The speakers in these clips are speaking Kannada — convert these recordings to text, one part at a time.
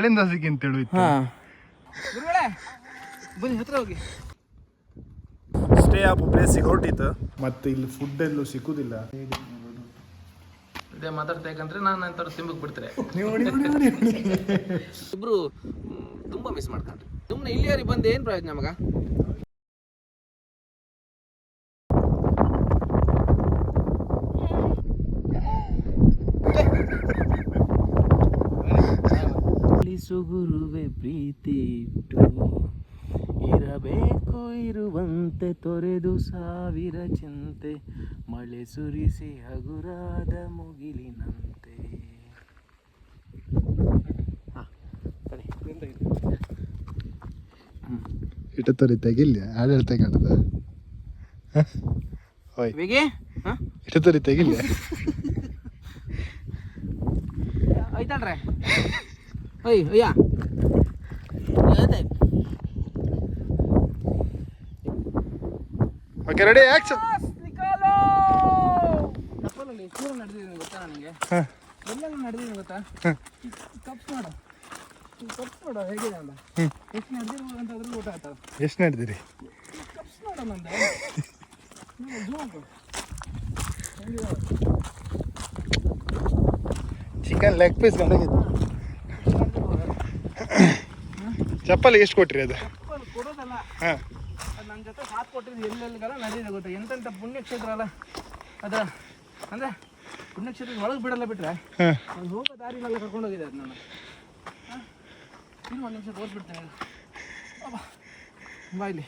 ಅಲ್ಲಿಂದ ಅಂತ ಹೇಳು ಇತ್ತು. ಹಾಂ. ಗುರುಗಳೇ ಬನ್ನಿ ಹತ್ರ ಹೋಗಿ. ಸ್ಟೇ ಆಪ್ ಪ್ಲೇಸಿಗೆ ಹೊರಟಿತ್ತು ಮತ್ತೆ ಇಲ್ಲಿ ಫುಡ್ ಎಲ್ಲೂ ಸಿಕ್ಕುದಿಲ್ಲ. ಇದೇ ಮಾತಾಡ್ತಾ ಯಾಕಂದ್ರೆ ನಾನು ಅಂತಾರೆ ತಿಂಬಕ್ ಬಿಡ್ತಾರೆ. ಇಬ್ರು ತುಂಬಾ ಮಿಸ್ ಮಾಡ್ಕೊಂಡ್ರಿ. ಸುಮ್ಮನೆ ಇಲ್ಲಿಯವರೆಗೆ ಬಂದು ಏನ್ ಪ್ರಯೋಜನ ಮಗ? ಗುರುವೆ ಪ್ರೀತಿ ಇಟ್ಟು ಇರಬೇಕು ಇರುವಂತೆ ತೊರೆದು ಸಾವಿರ ಚಿಂತೆ ಮಳೆ ಸುರಿಸಿ ಹಗುರಾದ ಮುಗಿಲಿನಂತೆ. ಇಟ್ಟು ತಡಿ. ಇಟ ತರಿ ತೆಗಿಲ್ಲ ಆಡಳಿತ ಕಾಣದ ಹೋಯ್. ಇವಾಗೆ ಹಾ? ಇಟ ಐತಲ್ರೆ ಒಯ್ ಅಯ್ಯ ಓಕೆ ರೆಡಿ ಆಕ್ಷನ್ ಕಪ್ಪಲಲ್ಲಿ ಚೂರು ನಡೆದಿದ್ದೀನಿ ಗೊತ್ತಾ ನನಗೆ. ಎಲ್ಲೆಲ್ಲ ನಡೆದಿದ್ದೀನಿ ಗೊತ್ತಾ? ನೋಡು. ಈ ಕಪ್ಸ್ ನೋಡು ಹೇಗಿದೆ ಅಂತ. ಎಷ್ಟು ನಡೆದಿರ್ಬೋದು ಅಂತ ಅದ್ರಲ್ಲಿ ಗೊತ್ತಾಗ್ತದೆ ಎಷ್ಟು ನಡೆದಿರಿ? ಕಪ್ಸ್ ನೋಡು ನಂದು. ಚಿಕನ್ ಲೆಗ್ ಪೀಸ್ ಕಂಡಾಗಿತ್ತು ಚಪ್ಪಲಿ ಎಷ್ಟು ಕೊಟ್ರಿ ಅದು? ಕೊಡೋದಲ್ಲ. ಹಾಂ. ನನ್ನ ಜೊತೆ ಸಾಥ್ ಕೊಟ್ಟಿದ್ದು ಎಲ್ಲೆಲ್ಲಿಗೆಲ್ಲ ನಡೆದಿದೆ ಗೊತ್ತಾ? ಎಂತೆಂಥ ಪುಣ್ಯಕ್ಷೇತ್ರ ಅಲ್ಲ. ಅದ ಅಂದರೆ ಪುಣ್ಯಕ್ಷೇತ್ರದ ಒಳಗೆ ಬಿಡಲ್ಲ ಬಿಟ್ರೆ ಅದು ಹೋಗೋ ದಾರಿಲೆಲ್ಲ ಕರ್ಕೊಂಡು ಹೋಗಿದೆ ಅದು ನಾನು. ಇನ್ನು ಒಂದು ನಿಮಿಷ ತೋರಿಸ್ಬಿಡ್ತೇನೆ. ಬಾ ಇಲ್ಲಿ.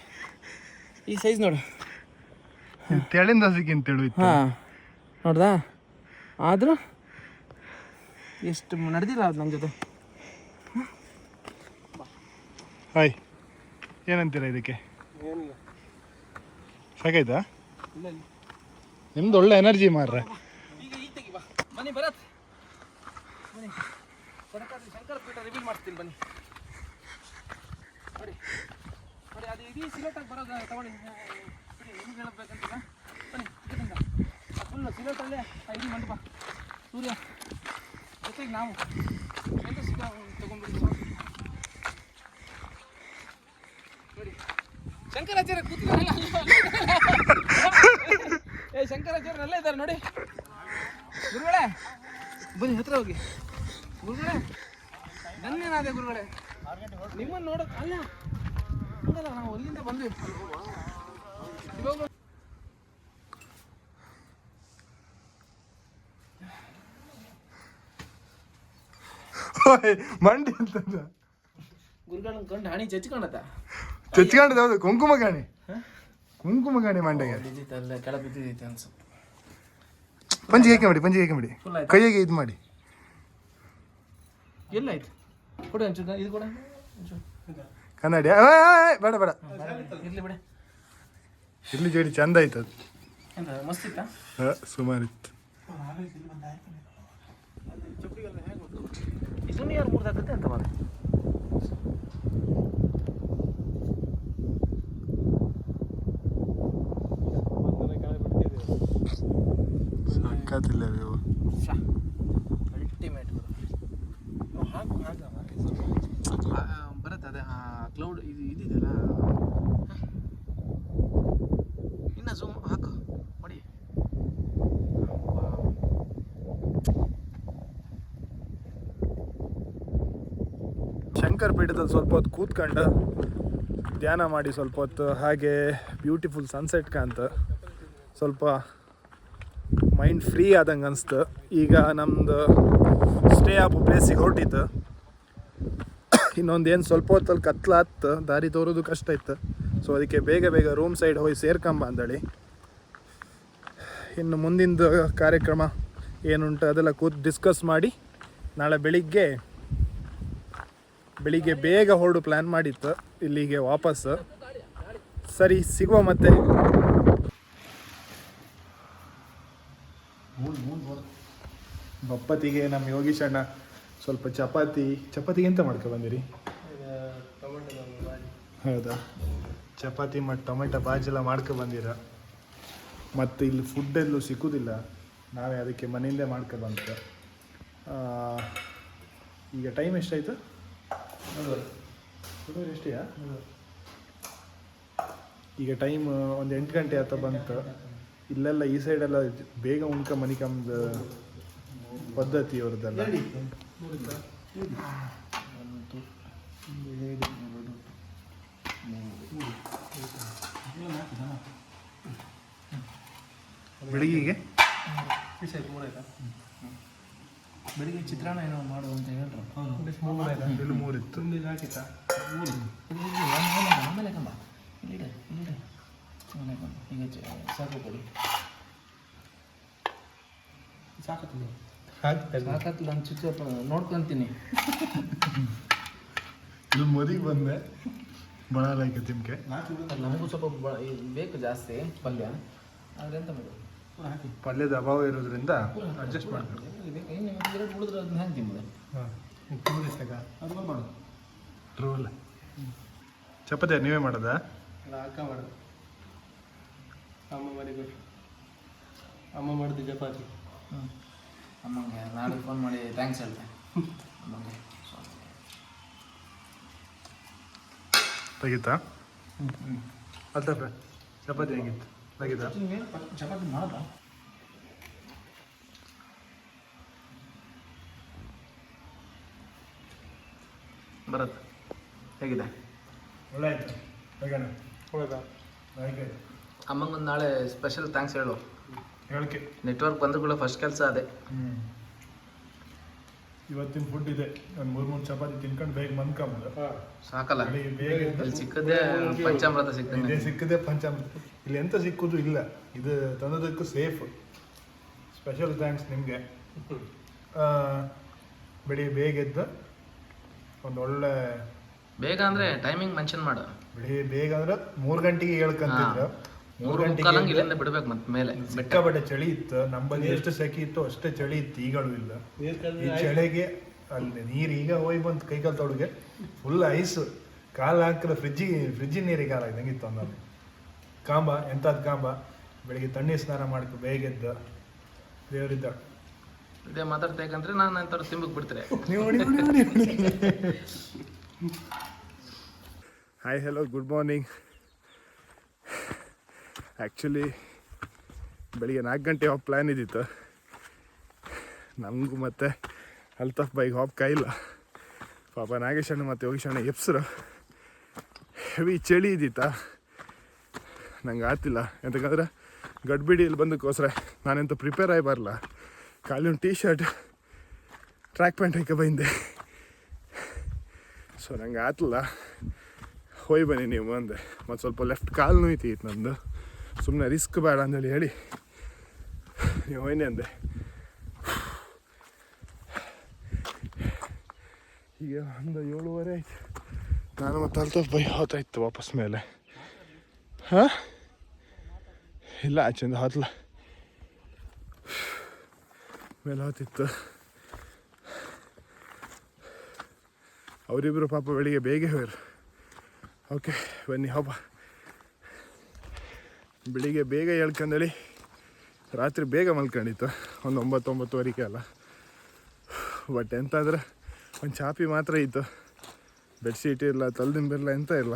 ಈ ಸೈಜ್ ನೋಡು. ತೆಳಿಂದ ಸಿಕ್ಕಿಂತ ಹಾಂ. ನೋಡ್ದಾ? ಆದರೂ ಎಷ್ಟು ನಡೆದಿಲ್ಲ ಅದು ನನ್ನ ಜೊತೆ. ಹಾಯ್ ಏನಂತೀರ ಇದಕ್ಕೆ? ಏನಿಲ್ಲ. ಸಾಕಾಯ್ತಾ ಇಲ್ಲ ಇಲ್ಲ. ನಿಮ್ದು ಒಳ್ಳೆ ಎನರ್ಜಿ ಮಾರ್ರೆ. ಬಾ. ಬನ್ನಿ ಬನ್ನಿ. ಶಂಕರ ಪೀಠ ರಿವೀಲ್ ಮಾಡ್ತೀನಿ ಬನ್ನಿ. ನೋಡಿ ನೋಡಿ ಅದು ಇಡೀ ಸಿಲೆಟಾಗಿ ಬರೋದು ತಗೊಳ್ಳಿ. ಬಿಡಿ ಬನ್ನಿ ಸಿಲೆಟಲ್ಲೇ ಮಂಟಪ ಸೂರ್ಯ ಜೊತೆಗೆ ನಾವು. ಎಲ್ಲ ಸಿಗ ತಗೊಂಡ್ಬಿಡಿ ಶಂಕರಾಚಾರ್ಯ ಕೂತ್ಕೊಳ್ಳಲ್ಲ ಏ ಶಂಕರಾಚಾರ್ಯ ಅಲ್ಲೇ ಇದ್ದಾರೆ ನೋಡಿ. ಗುರುಗಳೇ ಬನ್ನಿ ಹತ್ರ ಹೋಗಿ. ಗುರುಗಳೇ ಧನ್ಯನಾದೆ ಗುರುಗಳೇ. ನಿಮ್ಮನ್ನು ನೋಡ ಅಲ್ಲ ಹಂಗಲ್ಲ ನಾವು ಅಲ್ಲಿಂದ ಬಂದ್ವಿ. ಇವಾಗ ಮಂಡಿ ಅಂತಂದ. ಗುರುಗಳನ್ನ ಕಂಡು ಹಣಿ ಚಚ್ಕೊಂಡತ್ತ ಚಚ್ಕೊಂಡದ ಹೌದು. ಕುಂಕುಮ ಗಾಣಿ. ಕುಂಕುಮ ಗಾಣಿ ಮಂಡೆಗೆ ಕೆಳ ಬಿದ್ದಿತ್ತು ಅನ್ಸು ಪಂಜಿಗೆ ಏಕೆ ಮಾಡಿ ಪಂಜಿಗೆ ಏಕೆ ಮಾಡಿ? ಕೈಯಾಗೆ ಇದು ಮಾಡಿ. ಎಲ್ಲಾಯ್ತು? ಕೊಡು ಒಂಚೂರು ಇದು ಕೊಡ ಕನ್ನಡಿ. ಬೇಡ ಬೇಡ. ಇರ್ಲಿ ಬಿಡೆ. ಇರ್ಲಿ ಜೋಡಿ ಚಂದ ಆಯ್ತು ಅದು. ಎಂತ ಮಸ್ತ್ ಇತ್ತಾ? ಹ, ಸುಮಾರು ಇತ್ತು. ಇದನ್ನು ಯಾರು ಮುರಿದಾಕತ್ತೆ ಅಂತ ಮಾಡ ಸಾಕಾತಿಲ್ಲ ವ್ಯೂ ಅಲ್ಟಿಮೇಟ್ ಬರುತ್ತೆ ಅದೇ ಆ ಕ್ಲೌಡ್ ಇದು ಇದಿದೆಯಲ್ಲ? ಇನ್ನು ಝೂಮ್ ಹಾಕು ಮಾಡಿ ಶಂಕರ್ ಪೀಠದಲ್ಲಿ ಸ್ವಲ್ಪ ಹೊತ್ತು ಕೂತ್ಕೊಂಡು ಧ್ಯಾನ ಮಾಡಿ ಸ್ವಲ್ಪ ಹೊತ್ತು ಹಾಗೆ ಬ್ಯೂಟಿಫುಲ್ ಸನ್ಸೆಟ್ ಕಾಣ್ತ. ಸ್ವಲ್ಪ ಮೈಂಡ್ ಫ್ರೀ ಆದಂಗೆ ಅನಿಸ್ತು. ಈಗ ನಮ್ಮದು ಸ್ಟೇ ಆಪ್ ಪ್ಲೇಸಿಗೆ ಹೊರಟಿತ್ತು. ಇನ್ನೊಂದು ಏನು ಸ್ವಲ್ಪ ಹೊತ್ತಲ್ಲಿ ಕತ್ಲಾತ್ತು ದಾರಿ ತೋರೋದು ಕಷ್ಟ ಇತ್ತು. ಸೊ ಅದಕ್ಕೆ ಬೇಗ ಬೇಗ ರೂಮ್ ಸೈಡ್ ಹೋಗಿ ಸೇರ್ಕಂಬ ಅಂದಳಿ. ಇನ್ನು ಮುಂದಿಂದು ಕಾರ್ಯಕ್ರಮ ಏನುಂಟು ಅದೆಲ್ಲ ಕೂತು ಡಿಸ್ಕಸ್ ಮಾಡಿ, ನಾಳೆ ಬೆಳಿಗ್ಗೆ ಬೆಳಿಗ್ಗೆ ಬೇಗ ಹೊರಡು ಪ್ಲ್ಯಾನ್ ಮಾಡಿತ್ತು. ಇಲ್ಲಿಗೆ ವಾಪಸ್ ಸರಿ, ಸಿಗುವ ಮತ್ತೆ. ಬಪ್ಪತ್ತಿಗೆ ನಮ್ಮ ಯೋಗೀಶ್ ಅಣ್ಣ ಸ್ವಲ್ಪ ಚಪಾತಿ, ಚಪಾತಿಗೆ ಎಂತ ಮಾಡ್ಕೊ ಬಂದಿರಿ? ಹೌದಾ? ಚಪಾತಿ ಮತ್ತು ಟೊಮೆಟೊ ಬಾಜಿ ಎಲ್ಲ ಮಾಡ್ಕೊ ಬಂದಿರ? ಮತ್ತು ಇಲ್ಲಿ ಫುಡ್ ಎಲ್ಲೂ ಸಿಕ್ಕುದಿಲ್ಲ. ನಾವೇ ಅದಕ್ಕೆ ಮನೆಯಿಂದೇ ಮಾಡ್ಕೊ ಬಂತ ಈಗ ಟೈಮ್ ಎಷ್ಟಾಯಿತು? ಎಷ್ಟಿಯಾ? ಈಗ ಟೈಮ್ ಒಂದು ಎಂಟು ಗಂಟೆ ಆತ ಬಂತು. ಇಲ್ಲೆಲ್ಲ ಈ ಸೈಡೆಲ್ಲ ಬೇಗ ಉಣ್ಕ ಮನಿಕಂಬ ಪದ್ಧತಿ ಅವ್ರದ್ದೆಲ್ಲ ಬೆಳಿಗ್ಗೆ ಬೆಳಿಗ್ಗೆ ಚಿತ್ರಾನ್ನ ಏನೋ ಮಾಡು ಅಂತ ಹೇಳ್ರು. ಇಲ್ಲಿ ಮೂರಿತ್ತು ಆಮೇಲೆ ಕಂಬ ಇಲ್ಲಿ ಈಗ ಸಾಕು ಕೊಡಿ. ಸಾಕತ್ತಿಲ್ಲ ಸಾಕತ್ತಿಲ್ಲ ನಾನು ಚುಚ್ಚಪ್ಪ ನೋಡ್ಕೊಂತೀನಿ. ಇಲ್ಲಿ ಮದಿಗೆ ಬಂದೆ. ಬಣ ಲೈಕ್ ತಿಮ್ಕೆ. ನಮಗೂ ಸ್ವಲ್ಪ ಬ- ಇದು ಬೇಕು ಜಾಸ್ತಿ ಪಲ್ಯ. ಆದ್ರೆ ಎಂತ ಮಾಡೋದು? ಪಲ್ಯದ ಅಭಾವ ಇರೋದ್ರಿಂದ ಅಡ್ಜಸ್ಟ್ ಮಾಡ್ಬೇಕು ಬೇಕು ಇನ್ನು ಎರಡು ಉಳಿದ್ರೆ ಅದನ್ನ ಹೆಂಗೆ ತಿಂಬೋದು ಅದು ಮಾಡು ಟ್ರೋಲ್ ಚಪಾತಿ ನೀವೇ ಮಾಡೋದಾ? ಅಕ್ಕ ಮಾಡೋದು. ಅಮ್ಮ ಮಾಡಿದ್ದು. ಅಮ್ಮ ಮಾಡಿದ್ದು ಚಪಾತಿ. ಅಮ್ಮಂಗೆ ನಾಳೆ ಫೋನ್ ಮಾಡಿ ಥ್ಯಾಂಕ್ಸ್ ಹೇಳ್ತೆ. ಅಮ್ಮಂಗೆ ತೆಗಿತಾ? ಅಲ್ತಪ್ಪ ಚಪಾತಿ ಹೆಂಗಿತ್ತು? ತೆಗಿತಾ? ಚಪಾತಿ ಮಾಡ್ದ ಬರತ್ತ. ಹೇಗಿದೆ? ಒಳ್ಳೆ ಆಯ್ತು. ಹೇಗೆ ಹಾಗೆ ಅಮ್ಮಂಗೊಂದು ನಾಳೆ ಸ್ಪೆಷಲ್ ಥ್ಯಾಂಕ್ಸ್ ಹೇಳು. ಹೇಳಿಕೆ ನೆಟ್ವರ್ಕ್ ಬಂದ್ರು ಕೂಡ ಫಸ್ಟ್ ಕೆಲಸ ಅದೇ. ಹ್ಞೂ ಇವತ್ತಿನ ಫುಡ್ ಇದೆ. ಒಂದು ಮೂರು ಮೂರು ಚಪಾತಿ ತಿನ್ಕೊಂಡು ಬೇಗ ಮನ್ಕೊಂಬುದು ಹಾಂ. ಸಾಕಲ್ಲ. ಇಲ್ಲಿ ಸಿಕ್ಕದೇ ಪಂಚಾಮೃತ ಇದೇ ಸಿಕ್ಕದೆ ಪಂಚಾಮೃತ. ಇಲ್ಲಿ ಎಂತ ಸಿಕ್ಕುದು ಇಲ್ಲ. ಇದು ತಂದದಕ್ಕೂ ಸೇಫ್ ಸ್ಪೆಷಲ್ ಥ್ಯಾಂಕ್ಸ್ ನಿಮಗೆ. ಬೆಳಿಗ್ಗೆ ಬೇಗ ಎದ್ದು ಒಂದು ಒಳ್ಳೆ ಬೇಗ ಅಂದ್ರೆ ಟೈಮಿಂಗ್ ಮೆನ್ಷನ್ ಮಾಡು. ಬೆಳಿಗ್ಗೆ ಬೇಗ ಅಂದ್ರೆ ಮೂರು ಗಂಟೆಗೆ ಹೇಳ್ಕಂತಿದ್ರು. ಮೂರು ಮೂರು ಗಂಟೆಗೆ ಇಲ್ಲಿಂದ ಬಿಡ್ಬೇಕು ಮತ್ತೆ ಮೇಲೆ. ಸಿಕ್ಕಾಪಟ್ಟೆ ಚಳಿ ಇತ್ತು ನಮ್ಮಲ್ಲಿ ಎಷ್ಟು ಸೆಕೆ ಇತ್ತು ಅಷ್ಟೇ ಚಳಿ ಇತ್ತು ಈಗಳು ಇಲ್ಲ. ಈ ಚಳಿಗೆ ಅಲ್ಲಿ ನೀರು ಈಗ ಹೋಗಿ ಬಂತು ಕೈಕಾಲು ತೊಡಗೆ. ಫುಲ್ ಐಸ್ ಕಾಲು ಹಾಕಿದ್ರೆ ಫ್ರಿಜ್ಜಿ ಫ್ರಿಜ್ಜಿನ ನೀರಿಗೆ ಕಾಲ ಹಾಕಿದಂಗೆ ಅಂದ್ರೆ ಅನ್ನೋದು ಕಾಂಬ ಎಂಥದ್ದು ಕಾಂಬ ಬೆಳಿಗ್ಗೆ ತಣ್ಣೀರು ಸ್ನಾನ ಮಾಡ್ಕೊ ಬೇಗ ಎದ್ದು. ದೇವರಿದ್ದ. ಇದೇ ಮಾತಾಡ್ತೇಕಂದ್ರೆ ನಾನು ಎಂತಾರು ತಿಂಬಕ್ ಬಿಡ್ತಾರೆ ನೀವು hi hello good morning actually ಬೆಳಿಗ್ಗೆ ನಾಲ್ಕು ಗಂಟೆ ಹಾಪ್ ಪ್ಲ್ಯಾನ್ ಇದ್ದಿತ್ತು. ನಮಗೂ ಮತ್ತೆ ಅಲ್ತಫ್ ಬೈಕ್ ಹಾಪ್ ಕೈಲ್ಲ ಪಾಪ ನಾಗೇಶಣ್ಣ ಮತ್ತು ಯೋಗೇಶಣ್ಣ ಎಪ್ಸ್ರು ಹೆವಿ ಚಳಿ ಇದ್ದಿತ್ತ? ನಂಗೆ ಆತಿಲ್ಲ. ಎಂತಕ್ಕಂದ್ರೆ ಗಡ್ಬಿಡಿಯಲ್ಲಿ ಬಂದಕ್ಕೋಸ್ಕರ ನಾನೆಂತ ಪ್ರಿಪೇರ್ ಆಗಿ ಬರಲ್ಲ ಖಾಲಿ ಒಂದು ಟೀ ಶರ್ಟ್ ಟ್ರ್ಯಾಕ್ ಪ್ಯಾಂಟ್ ಹಾಕಿ ಬಂದೆ. ಸೊ ನಂಗೆ ಆತಲ್ಲ. ಹೋಯ್ ಬನ್ನಿ ನೀವು ಅಂದೆ. ಮತ್ತು ಸ್ವಲ್ಪ ಲೆಫ್ಟ್ ಕಾಲು ನೋಯ್ತಿತ್ತು ನಂದು. ಸುಮ್ಮನೆ ರಿಸ್ಕ್ ಬೇಡ ಅಂತೇಳಿ ಹೇಳಿ. ನೀವು ಏನೇ ಅಂದೆ. ಈಗ ಒಂದು ಏಳುವರೆ ಆಯ್ತು. ನಾನು ಮತ್ತೆ ಅಲ್ತ ಬೈ ಹೋತಾಯಿತ್ತು ವಾಪಸ್ ಮೇಲೆ. ಹಾಂ? ಇಲ್ಲ ಆಚೆಂದ ಹತ್ಲ ಮೇಲೆ ಹೋತಿತ್ತು. ಅವರಿಬ್ಬರು ಪಾಪ ಬೆಳಿಗ್ಗೆ ಬೇಗ ಹೋಯ್ರು ಓಕೆ, ಬನ್ನಿ ಹಬ್ಬ ಬೆಳಿಗ್ಗೆ ಬೇಗ ಹೇಳ್ಕೊಂಡೇಳಿ. ರಾತ್ರಿ ಬೇಗ ಮಲ್ಕೊಂಡಿತ್ತು. ಒಂದು ಒಂಬತ್ತು ಒಂಬತ್ತುವರೆಗೆ ಅಲ್ಲ. ಬಟ್ ಎಂತಾದ್ರೆ ಒಂದು ಚಾಪಿ ಮಾತ್ರ ಇತ್ತು. ಬೆಡ್ಶೀಟ್ ಇಲ್ಲ ತಲೆದಿಂಬಿರಲ್ಲ ಎಂತ ಇಲ್ಲ.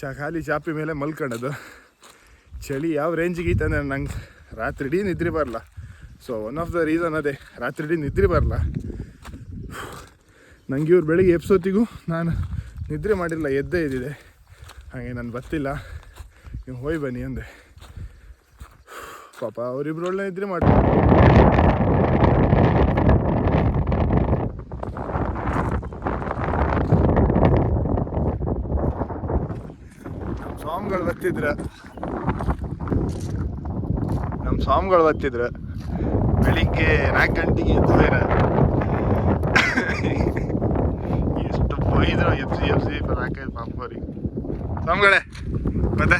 ಚಾ ಖಾಲಿ ಚಾಪಿ ಮೇಲೆ ಮಲ್ಕೊಂಡದು ಚಳಿ ಯಾವ ರೇಂಜಿಗೆ ಇತ್ತು ಅಂದರೆ ನಂಗೆ ರಾತ್ರಿ ಇಡೀ ನಿದ್ರೆ ಬರಲ್ಲ so one of the reason ಅದೇ, ರಾತ್ರಿ ಇಡೀ ನಿದ್ರೆ ಬರಲ್ಲ ನಂಗೆ ಇವ್ರು ಬೆಳಿಗ್ಗೆ ಎಪ್ಸೋತಿಗೂ ನಾನು ನಿದ್ರೆ ಮಾಡಿಲ್ಲ, ಎದ್ದೇ ಇದ್ದಿದೆ. ಹಾಗೆ ನಾನು ಬರ್ತಿಲ್ಲ ನೀವು ಹೋಯ್ ಬನ್ನಿ ಅಂದೆ. ಪಾಪ ಅವರಿಬ್ರು ಒಳ್ಳೆ ಇದ್ರೆ ಮಾಡಿ ಸ್ವಾಮಿಗಳು ಬರ್ತಿದ್ರ. ನಮ್ಮ ಸ್ವಾಮಿಗಳು ಬರ್ತಿದ್ರ. ಬೆಳಿಗ್ಗೆ ನಾಲ್ಕು ಗಂಟೆಗೆ ಎದ್ದು ಬೇರೆ ಎಷ್ಟು ಬೈದ್ರು ಎಫ್ ಸಿ ಎಫ್ ಸಿ ಪಾಪ ಪಾಪವ್ರಿಗೆ ಸ್ವಾಮಿಗಳೇ ಮತ್ತೆ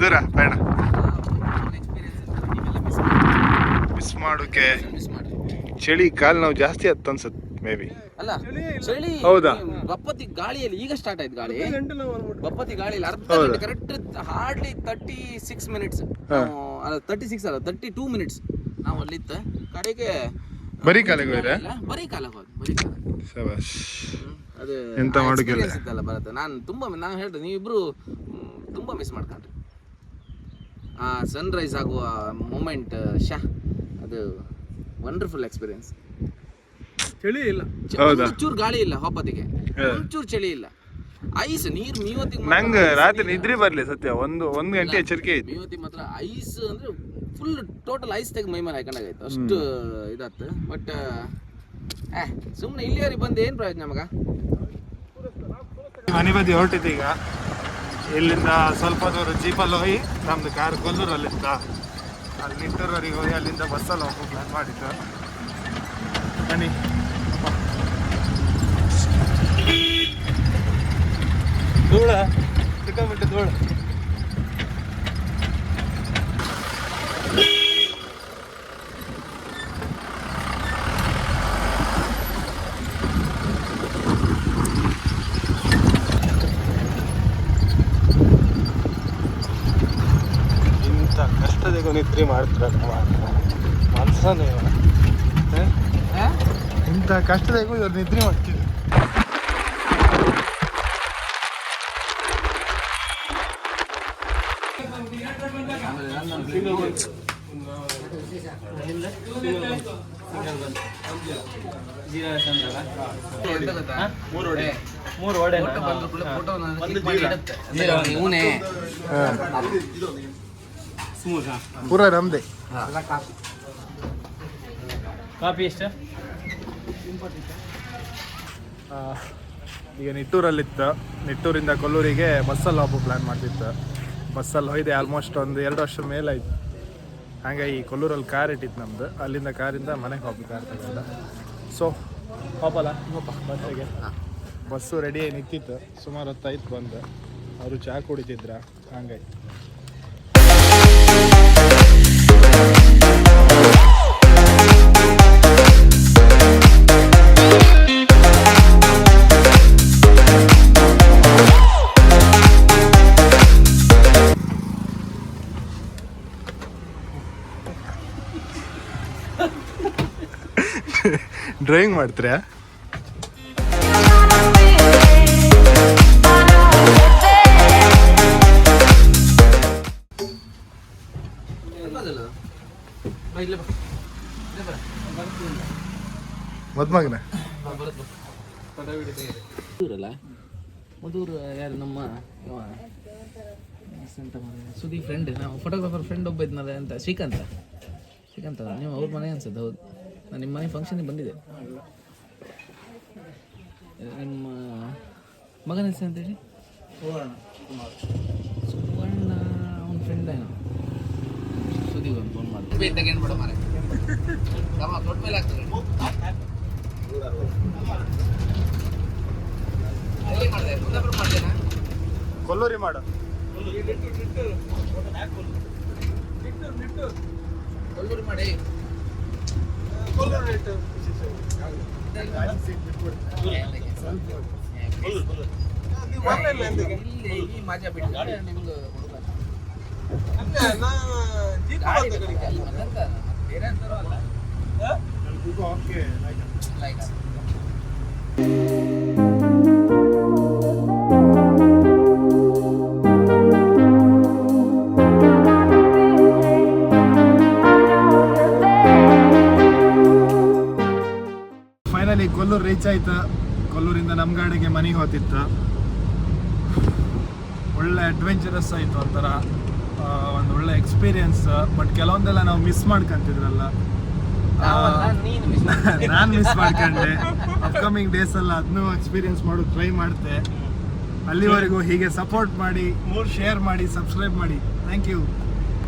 ದೂರ ಬೇಡ ಮಿಸ್ ಮಾಡೋಕೆ ಮಿಸ್ ಮಾಡಿ ಚಳಿ ಕಾಲು ನಾವು ಜಾಸ್ತಿ ಹತ್ತು ಅನ್ಸುತ್ತೆ ಮೇ ಬಿ ಅಲ್ಲ ಚಳಿ ಹೌದಾ? ಬಪ್ಪತಿ ಗಾಳಿಯಲ್ಲಿ ಈಗ ಸ್ಟಾರ್ಟ್ ಆಯ್ತು ಗಾಳಿ ಬಪ್ಪತಿ ಗಾಳಿಯಲ್ಲಿ ಅರ್ಧ? ಗಂಟೆ correct hardly thirty six minutes. ಅಲ್ಲ ತರ್ಟಿ ಸಿಕ್ಸ್ ಅಲ್ಲ ತರ್ಟಿ ಟೂ ಮಿನಿಟ್ಸ್ ನಾವು ಅಲ್ಲಿತ್ತ ಕಡೆಗೆ ಬರೀ ಕಾಲಿಗೆ? ಇಲ್ಲ, ಬರೀ ಕಾಲಕ್ಕೆ ಹೋದ್ ಬರೀ ಕಾಲ ಸಬಾಸ್ ಅದು ಎಂತ ಮಾಡೋಕ್ಕಿಲ್ಲ. experience ಬರುತ್ತೆ ನಾನು ತುಂಬಾ ನಾನು ಹೇಳ್ದೆ ನೀವಿಬ್ರು ತುಂಬ ಮಿಸ್ ಮಾಡ್ಕೊಂಡ್ರಿ ಆ ಸನ್ರೈಸ್ ಆಗುವ ಮೂಮೆಂಟ್ ಶಾ ಅದು ವಂಡರ್ಫುಲ್ ಎಕ್ಸ್ಪೀರಿಯನ್ಸ್ ಚಳಿ ಇಲ್ಲ. ಹೌದಾ? ಒಂಚೂರು ಗಾಳಿ ಇಲ್ಲ ಹೊಪ್ಪತ್ತಿಗೆ ಒಂಚೂರು ಚಳಿ ಇಲ್ಲ. ಐಸ್ ನೀರು ಮೀವತ್ತಿಗೆ ನಂಗೆ ರಾತ್ರಿ ನಿದ್ರೆ ಬರ್ಲಿ ಸತ್ಯ. ಒಂದು ಒಂದು ಗಂಟೆ ಎಚ್ಚರಿಕೆ ಐತಿ. ಮೀವತ್ತಿ ಮಾತ್ರ ಐಸ್ ಅಂದ್ರೆ ಫುಲ್ ಟೋಟಲ್ ಐಸ್ ತೆಗೆದು ಮೈ ಮೇಲೆ ಹಾಕೊಂಡಾಗೈತೆ ಅಷ್ಟು ಇದತ್ತು ಬಟ್ ಏ ಸುಮ್ಮನೆ ಇಲ್ಲಿಯವರಿಗೆ ಬಂದು ಏನು ಪ್ರಯೋಜನ ನಮಗ ಮನೆ ಬದಿ ಹೊರಟಿದ್ದೀಗ ಈಗ. ಇಲ್ಲಿಂದ ಸ್ವಲ್ಪ ದೂರ ಜೀಪಲ್ಲಿ ಹೋಗಿ ನಮ್ದು ಕಾರ್ ಕೊಲ್ಲೂರಲ್ಲಿತ್ತ ಅಲ್ಲಿ ನಿಟ್ಟೂರವರೆಗೆ ಹೋಗಿ ಅಲ್ಲಿಂದ ಬಸ್ಸಲ್ಲಿ ಹೋಗೋ ಪ್ಲಾನ್ ಮಾಡಿದ್ದು. ಬನ್ನಿ. ಧೂಳ. ಸಿಕ್ಕಾಬಿಟ್ಟು ಧೂಳ ಇಂಥ ಕಷ್ಟದಾಗ ಮಾಡ್ತಾರೆ ಇಂಥ ಕಷ್ಟದಾಗೂ ಇವ್ರು ನಿದ್ರೆ ಮಾಡ್ತೀವಿ ಮೂರು ಒಡೆ ಮೂರು ಒಡೆ ಫೋಟೋ ಇವನೇ. ಇವನೇ ಪೂರ ನಮ್ದೆ. ಕಾಫಿ. ಎಷ್ಟ? ಆ, ಈಗ ನಿಟ್ಟೂರಲ್ಲಿತ್ತು. ನಿಟ್ಟೂರಿಂದ ಕೊಲ್ಲೂರಿಗೆ ಬಸ್ಸಲ್ಲಿ ಹೋಗೋ ಪ್ಲ್ಯಾನ್ ಮಾಡ್ತಿತ್ತು. ಬಸ್ಸಲ್ಲಿ ಹೋಯ್ದೆ ಆಲ್ಮೋಸ್ಟ್ ಒಂದು ಎರಡು ವರ್ಷ ಮೇಲಾಯ್ತು ಹಾಗಾಗಿ ಕೊಲ್ಲೂರಲ್ಲಿ ಕಾರ್ ಇಟ್ಟಿತ್ತು ನಮ್ಮದು ಅಲ್ಲಿಂದ ಕಾರಿಂದ ಮನೆಗೆ ಹೋಗ್ಬೇಕು ಕಾರ್ ತಗೊಂಡ ಸೊ ಹೋಗಲ್ಲ? ಬಸ್ಸಿಗೆ. ಬಸ್ಸು ರೆಡಿ ನಿಂತಿತ್ತು. ಸುಮಾರು ಹೊತ್ತಾಯ್ತು ಬಂದು. ಅವರು ಚಹಾ ಕುಡಿತಿದ್ರ. ಹಂಗಾಯ್ತು. ಡ್ರೈವಿಂಗ್ ಮಾಡ್ತೀರಾ. ಮದ್ಮಗನ. ಮಧುರಲ್ಲ ಮಧುರ್ ಯಾರು ನಮ್ಮ ಸುದೀಪ್ ಫ್ರೆಂಡ್ ನಾವು ಫೋಟೋಗ್ರಾಫರ್ ಫ್ರೆಂಡ್ ಒಬ್ಬ ಇದ್ನಲ್ಲ ಅಂತ, ಶ್ರೀಕಾಂತ ಶ್ರೀಕಾಂತ ನೀವು ಅವ್ರ ಮನೆ ಅನ್ಸುತ್ತೆ, ಹೌದು ನಾನು ನಿಮ್ಮ ಮನೆ ಫಂಕ್ಷನ್ಗೆ ಬಂದಿದ್ದೆ. ನಿಮ್ಮ ಮಗನ ಹೆಸರು ಅಂತ ಹೇಳಿ? ಸುವರ್ಣ ಅವನ ಫ್ರೆಂಡ್ ಏನೋ. ಸುದೀಪ್ ಅಂತ ಫೋನ್ ಮಾಡಿ ತಗೊಂಡ್ಬಿಡ ಮಾರೆ. ದೊಡ್ಡ ಮೇಲೆ ಆಗ್ತದೆ ಕೊಲ್ಲೂರಿ ಮಾಡು. ಕೊಲ್ಲೂರಿ ಮಾಡಿ. ಈ ಮಾಜಾ ಬಿಟ್ಟು ನಿಮ್ದು ಬೇರೆ ಅಂತಾರೋ ಅಲ್ಲ ಲೈಕ್ ಕೊಲ್ಲೂರು ರೀಚ್ ಆಯ್ತು? ಕೊಲ್ಲೂರಿಂದ ನಮ್ಮ ಗಾಡಿಗೆ ಮನೆಗೆ ಹೋತಿತ್ತು ಒಳ್ಳೆ ಅಡ್ವೆಂಚರಸ್ ಆಯಿತು ಒಂಥರ. ಒಂದು ಒಳ್ಳೆ ಎಕ್ಸ್ಪೀರಿಯನ್ಸ್ ಬಟ್ ಕೆಲವೊಂದೆಲ್ಲ ನಾವು ಮಿಸ್ ಮಾಡ್ಕೊಂತಿದ್ರಲ್ಲ. ನೀನು ಮಿಸ್ ನಾನು ಮಿಸ್ ಮಾಡ್ಕೊಂಡೆ. ಅಪ್ಕಮಿಂಗ್ ಡೇಸ್ ಎಲ್ಲ ಅದನ್ನೂ ಎಕ್ಸ್ಪೀರಿಯನ್ಸ್ ಮಾಡೋದು ಟ್ರೈ ಮಾಡ್ತೆ. ಅಲ್ಲಿವರೆಗೂ ಹೀಗೆ ಸಪೋರ್ಟ್ ಮಾಡಿ ಶೇರ್ ಮಾಡಿ ಸಬ್ಸ್ಕ್ರೈಬ್ ಮಾಡಿ. Thank you